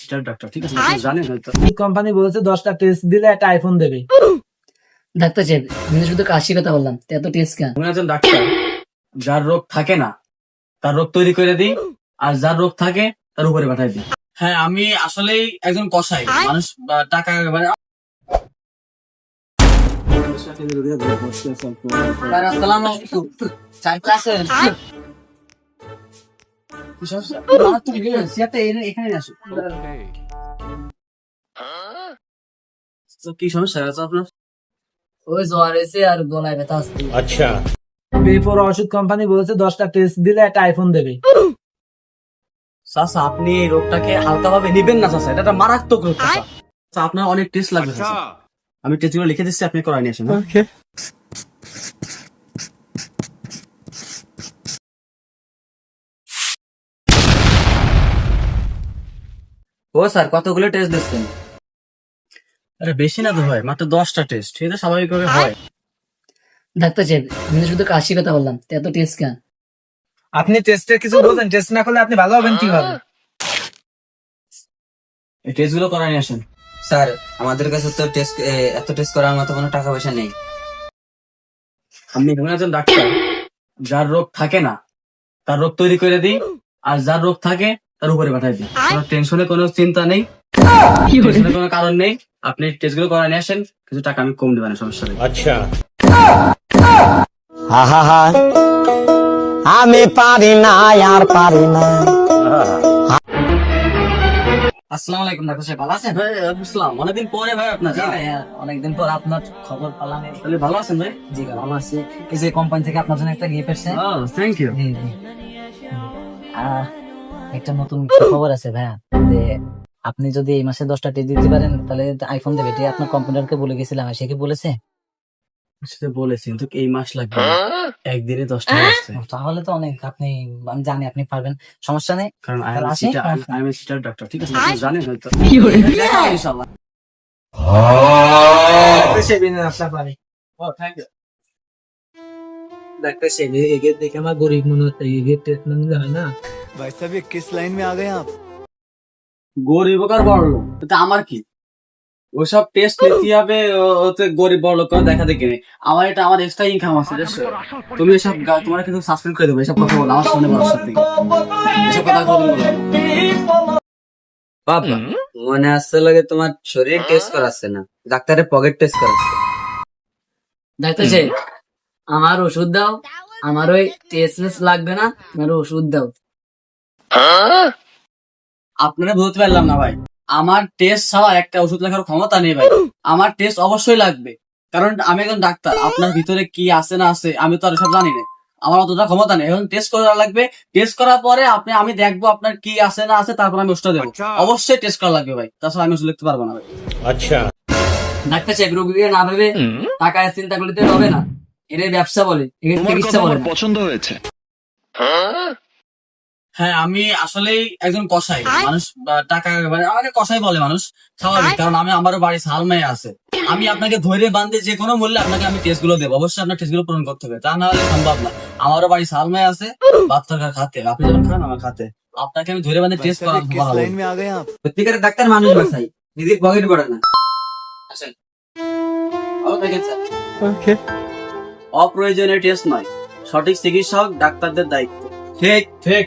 Star doctor ঠিক আছে? জানেন হয়তো। কোম্পানি বলেছে দশটা টেস্ট দিলে একটা আইফোন দেবে। ডাক্তার সাহেব আমি শুধু কাশি কথা বললাম এত টেস্ট কেন? উনি একজন ডাক্তার যার রোগ থাকে না তার রোগ তৈরি করে দিই আর যার রোগ থাকে তার উপরে পাঠাই দিই। হ্যাঁ আমি আসলেই একজন কসাই। মানুষ টাকা মানে আসসালামু আলাইকুম। কি সমস্যা আছে আপনার? ওই জ্বর এসে আর গলায় ব্যথা আসছে এরপর ওষুধ কোম্পানি বলেছে দশটা টেস্ট দিলে একটা আইফোন দেবে। চাচা আপনি এই রোগটাকে হালকা ভাবে নিবেন না চাচা এটা মারাত্মক রোগ চাচা আপনার অনেক টেস্ট লাগবে চাচা আমি টেস্টগুলো লিখে দিচ্ছি আপনি করাই নিয়ে আসেন হ্যাঁ? ও স্যার কতগুলো টেস্ট দিচ্ছেন? আরে বেশি না তো ভাই মাত্র দশটা টেস্ট এটা স্বাভাবিকভাবে হয়। ডাক্তার সাহেব আমি তো শুধু কাশি কথা বললাম তো এত টেস্ট কেন? আপনি টেস্টের কিছু বলছেন টেস্ট না করলে আপনি ভালো হবেন কীভাবে? এই টেস্টগুলো করাই নিয়ে আসেন। স্যার। আমাদের কাছে তো টেস্ট এত টেস্ট করার মতো কোনো টাকা পয়সা নেই। আপনি এমন একজন ডাক্তার যার রোগ থাকে না তার রোগ তৈরি করে দিই আর যার রোগ থাকে তার উপরে পাঠাই দিই। কোনো টেনশনে কোনো চিন্তা নেই। কোনো কারণ নেই। আপনি টেস্টগুলো করাই নিয়ে আসেন। কিছু টাকা আমি কম দেবেন সমস্যা নেই। আহা আমি পারি না আর পারি না। আসসালামু আলাইকুম ডাক্তার সাহেব। ভালো আছেন? ভাই আসসালাম অনেকদিন পরে ভাই আপনার অনেকদিন পর আপনার খবর পেলাম। তাহলে ভালো আছেন ভাই? জি ভালো আছে। এই যে কোম্পানি থেকে আপনার জন্য একটা গিফট এসেছে। থ্যাংক ইউ একটা নতুন খবর আছে ভাইয়া যে আপনি যদি এই মাসে দশটা টেস্ট দিতে পারেন তাহলে আইফোন দেবে। এটা আপনার কম্পিউটারকে বলে গেছিলাম সে কি বলেছে? সেটা বলেছি কিন্তু এই মাস লাগবে। একদিনে দশটা আসছে তাহলে তো অনেক আপনি আমি জানি আপনি পারবেন। সমস্যা নেই। কারণ আই এম আসি? আই এম স্টার ডাক্তার ঠিক আছে? আপনি জানেন হয়তো। ইনশাআল্লাহ। ও থ্যাংক ইউ ডাক্তার সাহেব এগিয়ে দেখে আমার গরিব মনে হচ্ছে এগিয়ে ট্রিটমেন্ট হয় না। भाई साहब ये किस लाइन में आ गए आप গরিব হোক আর বড় লোক এটা আমার কি ওসব টেস্ট নিতে হবে ও- ওতে গরিব বড় লোক করে দেখা দেখে নেই। আমার এটা আমার এক্সট্রা ইনকাম আছে বুঝছো? তুমি এসব গা- তোমার কিন্তু সাসপেন্ড করে দেবো এসব কথা বলো আমার সামনে বলার সাথে এসব কথা বলো বাবা মনে আসছে লাগে তোমার শরীর টেস্ট করাচ্ছে না ডাক্তারের পকেট টেস্ট করাচ্ছে ডাক্তার সাহেব আমার ওষুধ দাও আমার ওই টেস্ট লাগবে না আমার ওষুধ দাও আপনারা বলতে পারলাম না ভাই। আমার টেস্ট ছাড়া একটা ওষুধ লেখার ক্ষমতা নেই ভাই। আমার টেস্ট অবশ্যই লাগবে। কারণ আমি একজন ডাক্তার আপনার ভিতরে কি আছে না আছে আমি তো আর সব জানি না। আমার অতটা ক্ষমতা নেই। এখন টেস্ট করা লাগবে। টেস্ট করার পরে আপনি আমি দেখব আপনার কি আছে না আছে তারপর আমি ওষুধটা দেবো। অবশ্যই টেস্ট করা লাগবে ভাই। তাছাড়া আমি ওষুধ লিখতে পারব না ভাই। আচ্ছা। ডাক্তার সাহেব রোগীকে না ভেবে টাকা চিন্তা করতে হবে না। এটাই ব্যবসা বলে চিকিৎসা বলে পছন্দ হয়েছে। হ্যাঁ আমি আসলেই একজন কষাই মানুষ টাকা মানে আমাকে কষাই বলে মানুষ স্বাভাবিক কারণ আমি আমারও বাড়ি সালমায় আছে। আমি আপনাকে ধরে বাঁধে যে কোনো মূল্যে আপনাকে আমি টেস্টগুলো দেবো। অবশ্যই আপনার টেস্টগুলো পূরণ করতে হবে। তা না হলে সম্ভব না। আমারও বাড়ি সালমায় আছে বাচ্চা খাতে। আপনি যেমন খান আমার খাতে। আপনাকে আমি ধরে বাঁধে টেস্ট করা সত্যিকারের ডাক্তার মানুষ বাসাই নিজের পকেট করে না। আসেন। অপ্রয়োজনীয় টেস্ট নয় সঠিক চিকিৎসক ডাক্তারদের দায়িত্ব। ঠিক ঠিক।